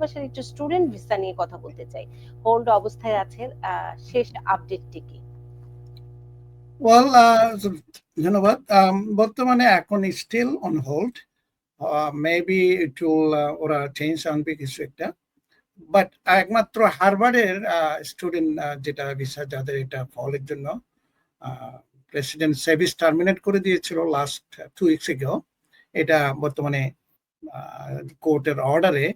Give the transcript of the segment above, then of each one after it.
পাশাপাশি একটু student visa নিয়ে কথা বলতে চাই। হোল্ড অবস্থায় আছেন? শেষ আপডেটটি কি? ওয়েল ধন্যবাদ। বর্তমানে এখন still on hold maybe it will ওরা চেঞ্জ আনবে কিছু একটা। বাট একমাত্র হারবার্ডের স্টুডেন্ট যেটা ভিসা যাদের এটা ফলের জন্য প্রেসিডেন্ট সার্ভিস টার্মিনেট করে দিয়েছিল লাস্ট টু উইকস এটা বর্তমানে কোর্টের অর্ডারে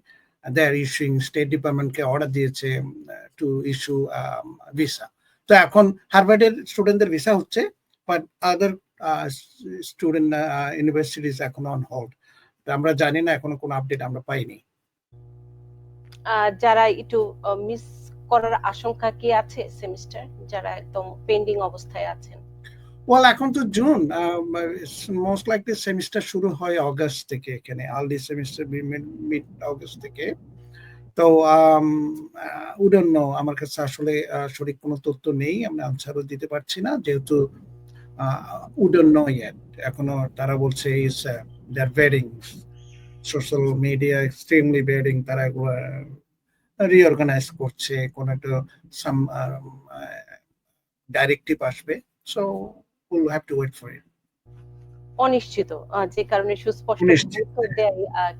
দে আর ইস্যুইং স্টেট ডিপার্টমেন্টকে অর্ডার দিয়েছে টু ইস্যু ভিসা তো এখন হারভার্ডের স্টুডেন্টদের ভিসা হচ্ছে বাট আদার স্টুডেন্ট ইউনিভার্সিটিজ এখন অন হোল্ড আমরা জানি না এখনও কোনো আপডেট আমরা পাইনি। যারা একটু মিস করার আশঙ্কা কি আছে সেমিস্টার যারা একদম পেন্ডিং অবস্থায় আছেন। ওয়েল এখন তো জুন মোস্ট লাইকলি সেমিস্টার শুরু হয় অগস্ট থেকে এখানে আর্লি সেমিস্টার মিড অগস্ট থেকে। তো উডন্য আমার কাছে আসলে আহ, সঠিক কোনো তথ্য নেই আমি আনসারও দিতে পারছি না যেহেতু উডন্য ইয়েট এখনও তারা বলছে ইস দেয়ার bedding social media extremely bedding তারা রিঅর্গানাইজ করছে কোন একটা সাম ডাইরেক্টিভ আসবে। So will have to wait for it অনিশ্চিত যে কারণে সুস্পষ্ট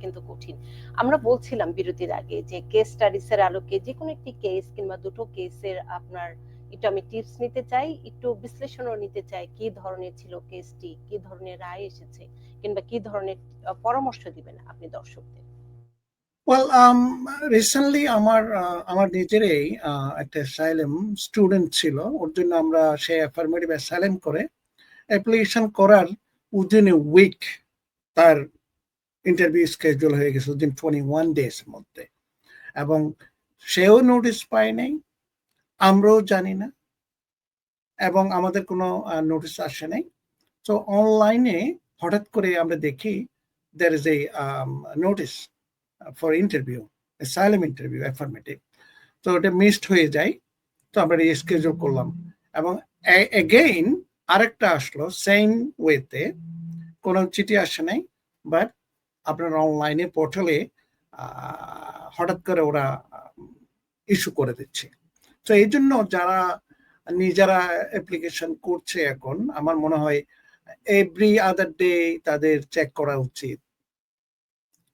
কিন্তু কঠিন। আমরা বলছিলাম বিরতির আগে যে কেস স্টাডিজ এর আলোকে যে কোনো একটি কেস কিংবা দুটো কেসের আপনার একটু আমি টিপস নিতে চাই একটু বিশ্লেষণও নিতে চাই কি ধরনের ছিল কেসটি কি ধরনের রায় এসেছে কিংবা কি ধরনের পরামর্শ দিবেন আপনি দর্শকদের? ওয়েল রিসেন্টলি um, আমার আমার নিজেরই একটা অ্যাসাইলেম স্টুডেন্ট ছিল ওর জন্য আমরা সে অ্যাফার্মেটিভ অ্যাসাইলেম করে অ্যাপ্লিকেশন করার উইদিন এ উইক তার ইন্টারভিউ স্কেজুল হয়ে গেছে উইদিন টোয়েন্টি ওয়ান ডেজ মধ্যে। এবং সেও নোটিস পায় নাই, আমরাও জানি না, এবং আমাদের কোনো নোটিস আসে নাই। তো অনলাইনে হঠাৎ করে আমরা দেখি there is a notice for interview asylum interview affirmative তো ওটা মিসড হয়ে যায়, তো আমরা রিস্কেজুল করলাম। এবং এগেইন আরেকটা আসলো সেম ওয়েতে কোনো চিঠি আসে নাই বাট আপনার অনলাইনে পোর্টালে হঠাৎ করে ওরা ইস্যু করে দিচ্ছে। তো এই জন্য যারা নিজেরা অ্যাপ্লিকেশন করছে এখন আমার মনে হয় এভরি আদার ডে তাদের চেক করা উচিত।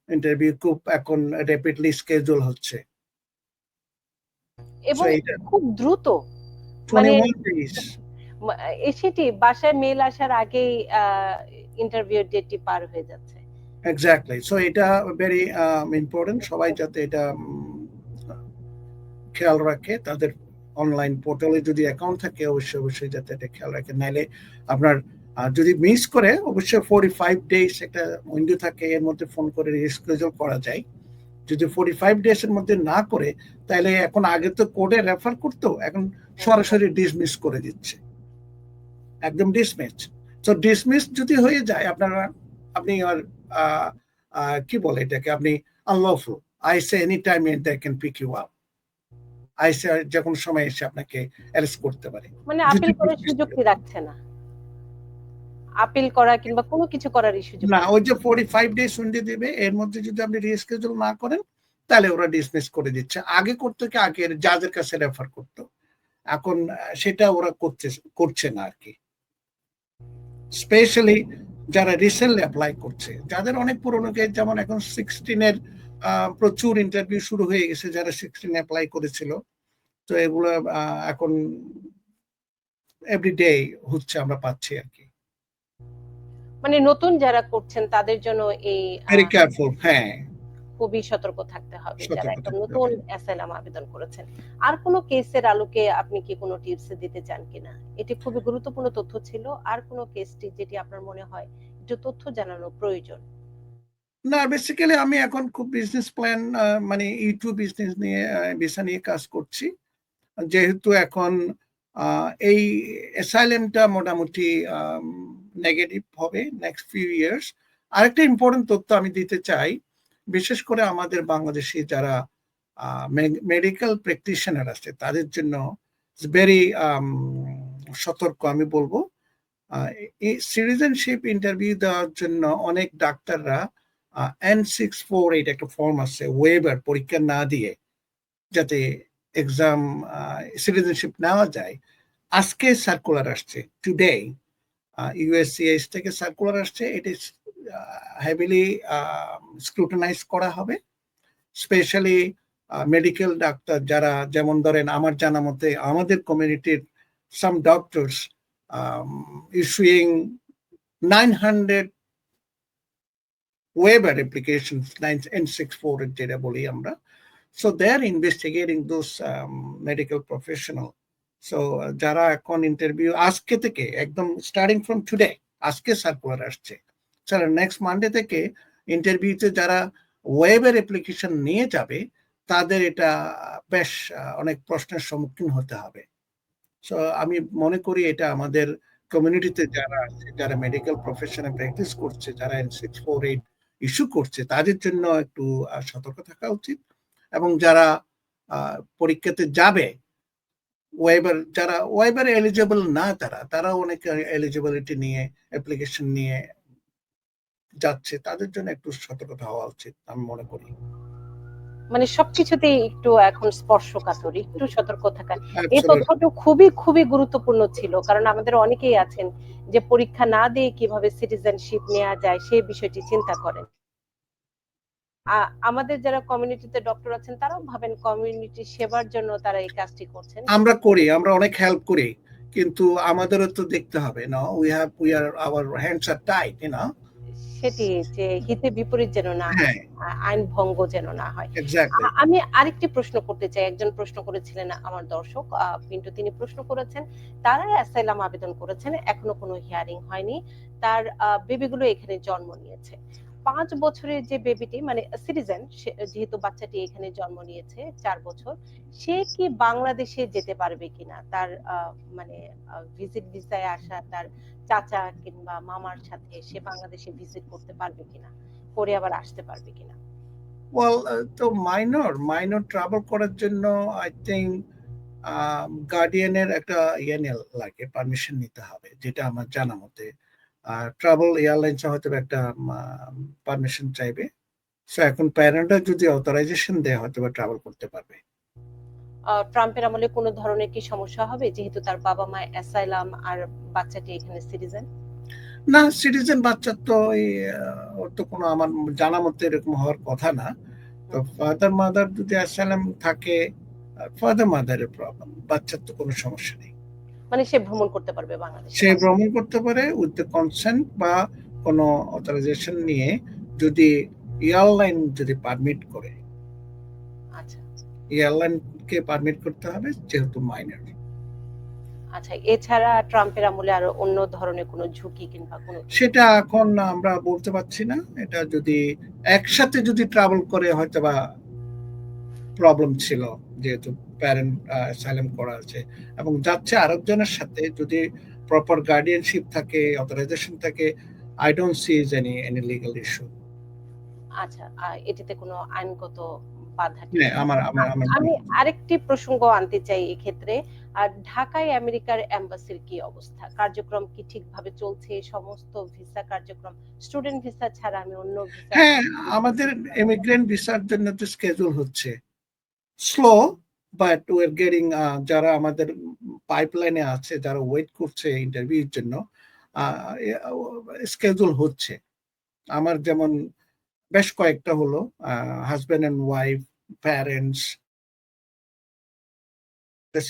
ইন্টারভিউ খুব এখন র্যাপিডলি স্কেজুল হচ্ছে। এবং খুব দ্রুত। মানে 21 days এসেটি বাসায় মেল আসার আগেই ইন্টারভিউ ডেটটি পার হয়ে যাচ্ছে। এক্স্যাক্টলি সো এটা ভেরি ইম্পর্টেন্ট সবাই যাতে এটা খেয়াল রাখে। তাদের অনলাইন পোর্টালে যদি অ্যাকাউন্ট থাকে, অবশ্যই অবশ্যই যাতে এটা খেয়াল রাখে। নাহলে আপনার যদি মিস করে, অবশ্যই ফোর্টি ফাইভ ডেজ একটা উইন্ডো থাকে, এর মধ্যে ফোন করে রিস্কেজল করা যায়। যদি ফোর্টি ফাইভ ডেজ এর মধ্যে না করে তাহলে এখন আগে তো কোর্টে রেফার করতো, এখন সরাসরি ডিসমিস করে দিচ্ছে। একদম ডিসমিস তো ডিসমিস যদি হয়ে যায় আপনারা আপনি আর কি বলে এটাকে? আপনি আনলফুল আইসে any time they can pick you up আইসে যে কোনো সময় এসে আপনাকে অ্যারেস্ট করতে পারে। মানে আপিল করার সুযোগ কি রাখছে না? আপিল করা কিংবা কোনো কিছু করার সুযোগ না ওই যে ফোর্টি ফাইভ ডেজ উইন্ডো দেবে এর মধ্যে যদি আপনি রিস্কেজুল না করেন তাহলে ওরা ডিসমিস করে দিচ্ছে। আগে করতো কি? আগে জাজের কাছে রেফার করতো। এখন সেটা ওরা করতে করছে না আর কি। স্পেশালি যারা রিসেন্টলি অ্যাপ্লাই করছে যাদের অনেক পুরনো কেস যেমন এখন সিক্সটিনের প্রচুর ইন্টারভিউ শুরু হয়ে গেছে যারা সিক্সটিন অ্যাপ্লাই করেছিল। তো এগুলো এখন এভরিডে হচ্ছে আমরা পাচ্ছি আর কি। মানে নতুন যারা করছেন তাদের জন্য এই ভেরি কেয়ারফুল হ্যাঁ। খুবই সতর্ক থাকতে হবে যারা একদম নতুন। অ্যাসাইলাম আবেদন করেছেন। আর কোনো কেসের আলোকে আপনি কি কোনো টিপস দিতে চান কিনা? এটি খুবই গুরুত্বপূর্ণ তথ্য ছিল। আর কোনো কেসটি যেটি আপনার মনে হয় একটু তথ্য জানানো প্রয়োজন? না বেসিক্যালি আমি এখন খুব বিজনেস প্ল্যান মানে ইউটিউব বিজনেস নিয়ে ভিসা নিয়ে কাজ করছি। যেহেতু এখন এই অ্যাসাইলেমটা মোটামুটি নেগেটিভ হবে নেক্সট ফিউ ইয়ার্স আরেকটা ইম্পর্টেন্ট তথ্য আমি দিতে চাই বিশেষ করে আমাদের বাংলাদেশি যারা মেডিকেল প্র্যাকটিশনার আছে, তাদের জন্য ভেরি সতর্ক আমি বলব। সিটিজেনশিপ ইন্টারভিউ দেওয়ার জন্য অনেক ডাক্তাররা এন সিক্স ফোর এইট একটা ফর্ম আছে ওয়েবার পরীক্ষা না দিয়ে যাতে এক্সাম সিটিজেনশিপ নেওয়া যায়। আজকে সার্কুলার আসছে টুডে ইউএসসিএস থেকে সার্কুলার আসছে এটি হেভিলি স্ক্রুটানাইজ করা হবে। স্পেশালি মেডিকেল ডাক্তার যারা, যেমন ধরেন আমার জানা মতে আমাদের কমিউনিটির some doctors issuing nine hundred N six four যেটা বলি আমরা। So they are investigating those medical professional so যারা এখন ইন্টারভিউ আজকে থেকে, একদম স্টার্টিং ফ্রম টুডে আজকে সার্কুলার আসছে। স্যার নেক্সট মানডে থেকে ইন্টারভিউতে যারা ওয়েবের অ্যাপ্লিকেশন নিয়ে যাবে, তাদের এটা বেশ অনেক প্রশ্নের সম্মুখীন হতে হবে। সো আমি মনে করি এটা আমাদের কমিউনিটিতে যারা আছে, যারা মেডিকেল প্রফেশনে প্র্যাকটিস করছে, যারা N six four eight issue করছে, তাদের জন্য একটু সতর্ক থাকা উচিত। এবং যারা পরীক্ষাতে যাবে ওয়েবার যারা ওয়েবার এলিজিবল না তারা তারা অনেক এলিজিবিলিটি নিয়ে অ্যাপ্লিকেশন নিয়ে যাচ্ছে তাদের জন্য একটু সতর্কতা হওয়া উচিত আমি মনে করি। মানে সবকিছুতেই একটু এখন স্পর্শকাতর একটু সতর্ক থাকা। এই তথ্যটা খুবই খুবই গুরুত্বপূর্ণ ছিল কারণ আমাদের অনেকেই আছেন যে পরীক্ষা না দিয়ে কীভাবে সিটিজেনশিপ নেওয়া যায় সেই বিষয়টি চিন্তা করেন। আমাদের যারা কমিউনিটিতে ডক্টর আছেন তারাও ভাবেন কমিউনিটি সেবার জন্য তারা এই কাজটি করছেন। আমরা করি আমরা অনেক হেল্প করি কিন্তু আমাদেরও তো দেখতে হবে না we have we are our hands are tight না সেটি যে হিতে বিপরীত যেন না হয়, আইন ভঙ্গ যেন না হয়। আমি আরেকটি প্রশ্ন করতে চাই। একজন প্রশ্ন করেছিলেন আমার দর্শক আহ, পিন্টু তিনি প্রশ্ন করেছেন তারা অ্যাসাইলাম আবেদন করেছেন এখনও কোনো হিয়ারিং হয়নি। তার বেবিগুলো এখানে জন্ম নিয়েছে। পাঁচ বছরের যে বেবিটি মানে সিটিজেন যেহেতু বাচ্চাটি এখানে জন্ম নিয়েছে চার বছর, সে কি বাংলাদেশে যেতে পারবে কিনা? তার মানে ভিজিট ভিসায় আসা, তার চাচা কিংবা মামার সাথে সে বাংলাদেশে ভিজিট করতে পারবে কিনা? করে আবার আসতে পারবে কিনা? ওয়েল তো মাইনর মাইনর ট্রাভেল করার জন্য আই থিঙ্ক গার্ডিয়ানের একটা ইয়ে লাগে পারমিশন নিতে হবে, যেটা আমার জানা মতে ট্রাভেল এয়ারলাইন্স হয়তো একটা পারমিশন চাইবে। সো এখন প্যারেন্টরা যদি অথরাইজেশন দেয় হয়তো বা ট্রাভেল করতে পারবে। ট্রাম্পের আমলে কোনো ধরনের কি সমস্যা হবে? যেহেতু তার বাবা মা অ্যাসাইলাম আর বাচ্চাটি এখানে সিটিজেন না সিটিজেন বাচ্চার তো ওর তো কোনো আমার জানা মতে এরকম হওয়ার কথা না। তো ফাদার মাদার যদি অ্যাসাইলাম থাকে ফাদার মাদারের প্রবলেম বাচ্চার তো কোনো সমস্যা নেই। মানে সে ভ্রমণ করতে পারবে বাংলাদেশে। সে ভ্রমণ করতে পারে উইথ দ্য কনসেন্ট বা কোনো অথরাইজেশন নিয়ে যদি এয়ারলাইন যদি পারমিট করে। আচ্ছা। এয়ারলাইনকে পারমিট করতে হবে যেহেতু মাইনর আচ্ছা এছাড়া ট্রাম্পের আমলে আরও অন্য ধরনের কোনো ঝুঁকি কিংবা কোনো সেটা এখন আমরা বলতে পারছি না। এটা যদি একসাথে যদি ট্রাভেল করে হয়তো বা প্রবলেম ছিল যেহেতু প্যারেন্ট অ্যাসাইলাম করা আছে এবং যাচ্ছে আরেকজনের সাথে যদি প্রপার গার্ডিয়ানশিপ থাকে অথরাইজেশন থাকে I don't see is any any legal issue আচ্ছা এটিতে কোনো আইনগত বাধা। হ্যাঁ আমার আমার আমার আমি আরেকটি প্রসঙ্গ আনতে চাই এক্ষেত্রে। আর ঢাকায় আমেরিকার এম্বাসির কি অবস্থা? কার্যক্রম কি ঠিকভাবে চলছে? সমস্ত ভিসা কার্যক্রম স্টুডেন্ট ভিসা ছাড়া আমি অন্য ভিসা হ্যাঁ আমাদের ইমিগ্রেন্ট ভিসার জন্য তো স্কেজুল হচ্ছে। স্লো বাট ওয়ার গেটিং যারা আমাদের পাইপলাইনে আছে, যারা ওয়েট করছে ইন্টারভিউর জন্য স্কেজুল হচ্ছে। আমার যেমন বেশ কয়েকটা হলো হাজব্যান্ড অ্যান্ড ওয়াইফ প্যারেন্টস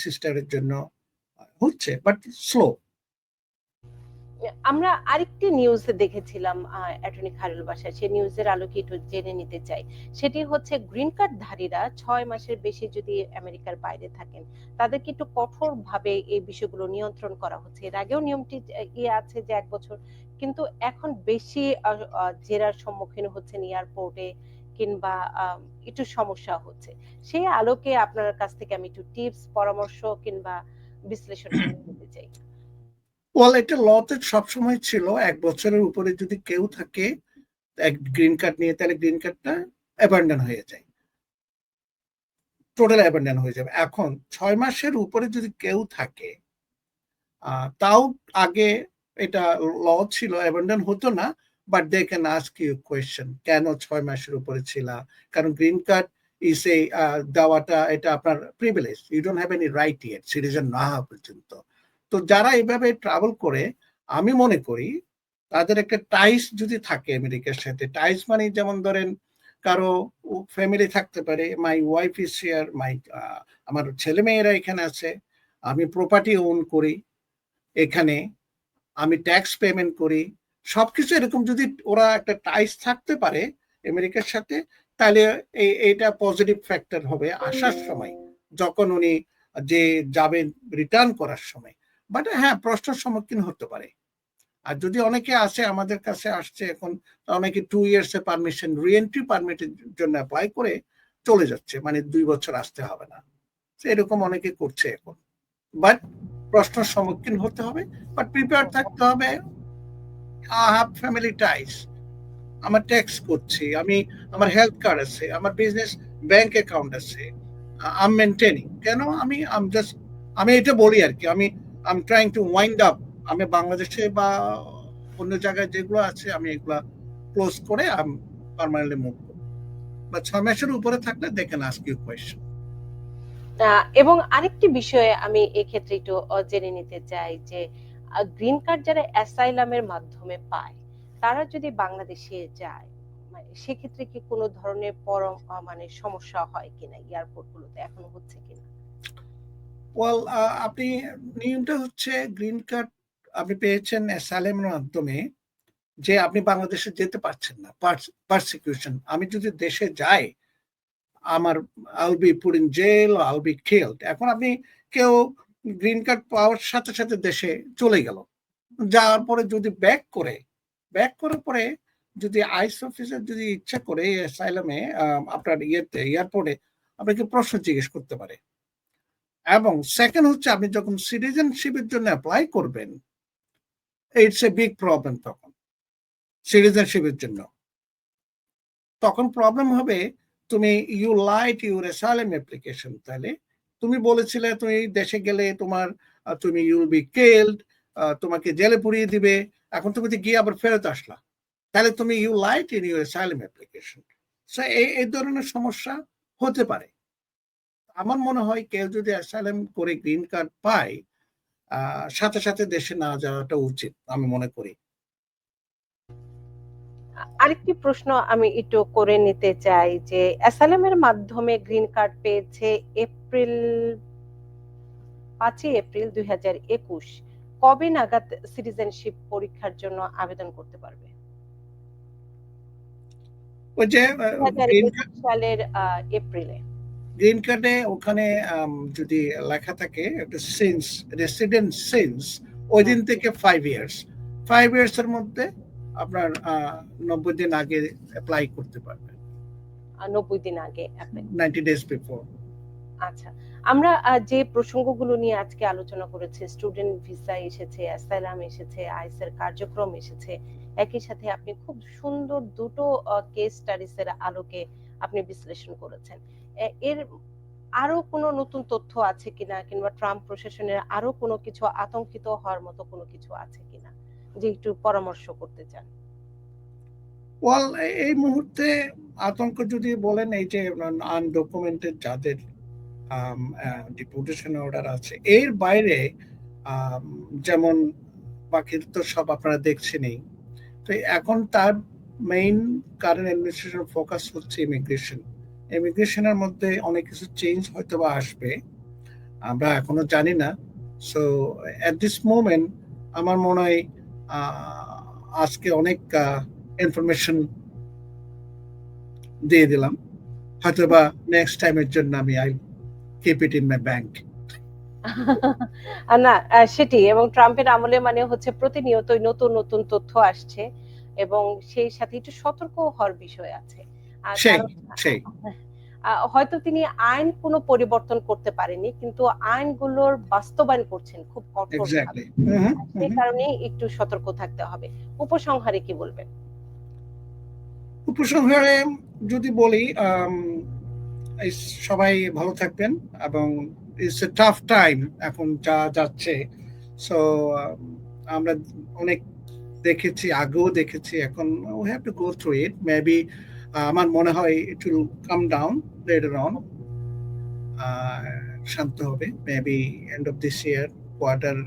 সিস্টারের জন্য, হচ্ছে বাট স্লো আমরা আরেকটি নিউজ দেখেছিলাম অ্যাটর্নি খায়রুল বাসায় সেই নিউজের আলোকে একটু জেনে নিতে চাই। সেটি হচ্ছে গ্রিন কার্ড ধারীরা ছয় মাসের বেশি যদি আমেরিকার বাইরে থাকেন তাদেরকে একটু কঠোর ভাবে এই বিষয়গুলো নিয়ন্ত্রণ করা হচ্ছে। এর আগেও নিয়মটি ইয়ে আছে যে এক বছর। কিন্তু এখন বেশি জেরার সম্মুখীন হচ্ছেন এয়ারপোর্টে কিংবা একটু সমস্যা হচ্ছে। সেই আলোকে আপনার কাছ থেকে আমি একটু টিপস পরামর্শ কিংবা বিশ্লেষণ নিতে চাই। ওয়াল এটা লতে সবসময় ছিল। এক বছরের উপরে যদি কেউ থাকে, এক গ্রিন কার্ড নিয়ে, তাহলে গ্রিন কার্ডটা অ্যাবান্ডন হয়ে যায়। টোটাল অ্যাবান্ডন হয়ে যাবে। এখন ছয় মাসের উপরে যদি কেউ থাকে তাও আগে এটা ল ছিল অ্যাবান্ডন হতো না but they can ask you question কেন ছয় মাসের উপরে ছিল? কারণ গ্রিন কার্ড ইস এ দেওয়াটা, এটা আপনার privilege you don't have any right yet citizen না হওয়া পর্যন্ত। তো যারা এইভাবে ট্রাভেল করে আমি মনে করি তাদের একটা টাইস যদি থাকে আমেরিকার সাথে টাইস মানে যেমন ধরেন কারও ফ্যামিলি থাকতে পারে my wife is share my আমার ছেলে মেয়েরা এখানে আছে আমি প্রপার্টি ওন করি এখানে আমি ট্যাক্স পেমেন্ট করি। সবকিছু এরকম যদি ওরা একটা টাইস থাকতে পারে আমেরিকার সাথে তাহলে এই এটা পজিটিভ ফ্যাক্টর হবে আসার সময় যখন উনি যে যাবেন রিটার্ন করার সময়। বাট হ্যাঁ প্রশ্নের সম্মুখীন হতে পারে। আর যদি অনেকে আসে, আমাদের কাছে আসছে এখন অনেকে two years a permission reentry পারমিটের জন্য অ্যাপ্লাই করে চলে যাচ্ছে। মানে দুই বছর আসতে হবে না। এরকম অনেকে করছে এখন। বাট প্রশ্নের সম্মুখীন হতে হবে। বাট প্রিপেয়ার থাকতে হবে। আই হ্যাভ ফ্যামিলি টাইস আমার ট্যাক্স করছি। আমি, আমার হেলথ কার্ড আছে। আমার বিজনেস ব্যাংক অ্যাকাউন্ট আছে। আম মেনটেনিং কেন? আমি আম জাস্ট আমি এটা বলি আর কি। আমি am trying to wind up আমি বাংলাদেশে বা অন্য জায়গায় যেগুলো আছে, আমি এগুলা ক্লোজ করে আমি পার্মানেন্টলি মুভ করব বা ছয় মাসের উপরে থাকলে দেখেন আস্ক ইউ কোয়েশ্চেন এবং আরেকটি বিষয়ে আমি এক্ষেত্রে একটু জেনে নিতে চাই যে গ্রিন কার্ড যারা অ্যাসাইলামের মাধ্যমে পায়, তারা যদি বাংলাদেশে যায় মানে সেক্ষেত্রে কি কোনো ধরনের পরম মানে সমস্যা হয় কিনা এয়ারপোর্ট গুলোতে? এখনও হচ্ছে কিনা? ওয়েল আপনি নিয়মটা হচ্ছে গ্রিন কার্ড আপনি পেয়েছেন অ্যাসাইলামের মাধ্যমে যে আপনি বাংলাদেশে যেতে পারছেন না পারসিকিউশন আমি যদি দেশে যাই, আমার I'll be put in jail I'll be killed এখন আপনি কেউ গ্রিন কার্ড পাওয়ার সাথে সাথে দেশে চলে গেল। যাওয়ার পরে যদি ব্যাক করে ব্যাক করার পরে যদি আইস অফিসার যদি ইচ্ছা করে অ্যাসাইলামে আপনার ইয়েতে এয়ারপোর্টে আপনাকে প্রশ্ন জিজ্ঞেস করতে পারে। এবং সেকেন্ড হচ্ছে আপনি যখন সিটিজেনশিপের জন্য অ্যাপ্লাই করবেন ইটস এ বিগ প্রবলেম তখন সিটিজেনশিপের জন্য। তখন প্রবলেম হবে, তুমি you lied your asylum application তাহলে তুমি বলেছিলে তুমি দেশে গেলে তোমার তুমি ইউল বি কেল্ড তোমাকে জেলে পুড়িয়ে দিবে, এখন তুমি তো গিয়ে আবার ফেরত আসলা। তাহলে তুমি you lied in your asylum application এই ধরনের সমস্যা হতে পারে। আমার মনে হয় কেউ যদি অ্যাসাইলাম করে গ্রিন কার্ড পায় সাথে সাথে দেশে না যাওয়াটা উচিত আমি মনে করি। আরেকটি প্রশ্ন আমি একটু করে নিতে চাই যে অ্যাসাইলামের মাধ্যমে গ্রিন কার্ড পেয়েছে এপ্রিল পাঁচই এপ্রিল দুই হাজার একুশ। কবে নাগাদ সিটিজেনশিপ পরীক্ষার জন্য আবেদন করতে পারবে? সালের এপ্রিলে। গ্রিন কার্ডে ওখানে যদি লেখা থাকে একটা সিন্স রেসিডেন্ট সিন্স ওই দিন থেকে ফাইভ ইয়ার্স ফাইভ ইয়ার্স এর মধ্যে আপনার নব্বই দিন আগে অ্যাপ্লাই করতে পারবেন। নব্বই দিন আগে নাইনটি ডেজ বিফোর আচ্ছা। আমরা যে প্রসঙ্গগুলো নিয়ে আজকে আলোচনা করেছি স্টুডেন্ট ভিসা এসেছে অ্যাসাইলাম এসেছে আইসের কার্যক্রম এসেছে একই সাথে আপনি খুব সুন্দর দুটো কেস স্টাডিজ এর আলোকে আপনি বিশ্লেষণ করেছেন। এর আরও কোনো নতুন তথ্য আছে কিনা কিংবা ট্রাম্প প্রশাসনের আরও কোনো কিছু আতঙ্কিত হওয়ার মতো কোনো কিছু আছে কিনা? যে একটু পরামর্শ করতে চান। ওয়াল এই মুহূর্তে আতঙ্ক যদি বলেন, এই যে আনডকুমেন্টেড যাদের ডিপুটেশন অর্ডার আছে, এর বাইরে যেমন বাকি তো সব আপনারা দেখছেনই তো এখন তার মেইন কারেন্ট অ্যাডমিনিস্ট্রেশন ফোকাস হচ্ছে ইমিগ্রেশন ইমিগ্রেশনের মধ্যে অনেক কিছু চেঞ্জ হয়তো বা আসবে, আমরা এখনও জানি না। সো অ্যাট দিস মোমেন্ট আমার মনে হয় আজকে অনেক ইনফরমেশন দিয়ে দিলাম। হয়তো বা নেক্সট টাইমের জন্য আমি I keep it in my bank না সেটি এবং ট্রাম্পের আমলে মানে হচ্ছে প্রতিনিয়তই নতুন নতুন তথ্য আসছে এবং সেই সাথে একটু সতর্ক হওয়ার বিষয় আছে। হয়তো তিনি আইন কোনো পরিবর্তন করতে পারেনি কিন্তু আইনগুলোর বাস্তবায়ন করছেন খুব কঠোর সেই কারণে একটু সতর্ক থাকতে হবে। উপসংহারে কি বলবেন? উপসংহারে যদি বলি সবাই ভালো থাকবেন এবং ইটস এ টাফ টাইম এখন যা যাচ্ছে। সো আমরা অনেক দেখেছি, আগেও দেখেছি, এখন we have to go through it maybe আমার মনে হয় it will come down later on শান্ত হবে maybe end of this year quarter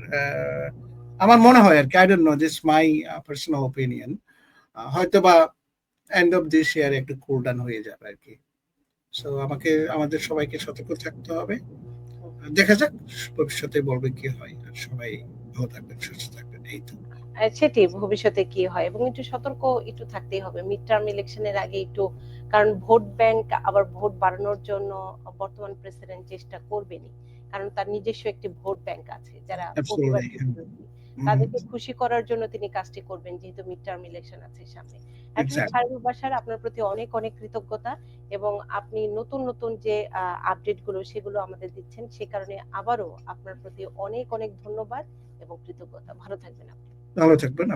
আমার মনে হয় আর কি I don't know this my personal opinion হয়তো বা এন্ড অফ দিস ইয়ার একটু কুল ডাউন হয়ে যাবে আর কি। সো আমাকে, আমাদের সবাইকে সতর্ক থাকতে হবে। দেখা যাক ভবিষ্যতে বলবে কি হয়। আর সবাই ভালো থাকবেন সুস্থ থাকবেন এই তো। সেটি ভবিষ্যতে কি হয়? এবং একটু সতর্ক একটু থাকতেই হবে। মিড টার্ম ইলেকশনের আগে একটু কারণ ভোট ব্যাংক আবার ভোট বাড়ানোর জন্য বর্তমান প্রেসিডেন্ট চেষ্টা করবেনি কারণ তার নিজস্ব একটি ভোট ব্যাংক আছে যারা তাদেরকে খুশি করার জন্য তিনি কাজটি করবেন যেহেতু মিড টার্ম ইলেকশন আছে সামনে. বাসার আপনার প্রতি অনেক অনেক কৃতজ্ঞতা এবং আপনি নতুন নতুন যে আপডেটগুলো সেগুলো আমাদের দিচ্ছেন সে কারণে আবারও আপনার প্রতি অনেক অনেক ধন্যবাদ এবং কৃতজ্ঞতা। ভালো থাকবেন আপনি। ভালো থাকবেন।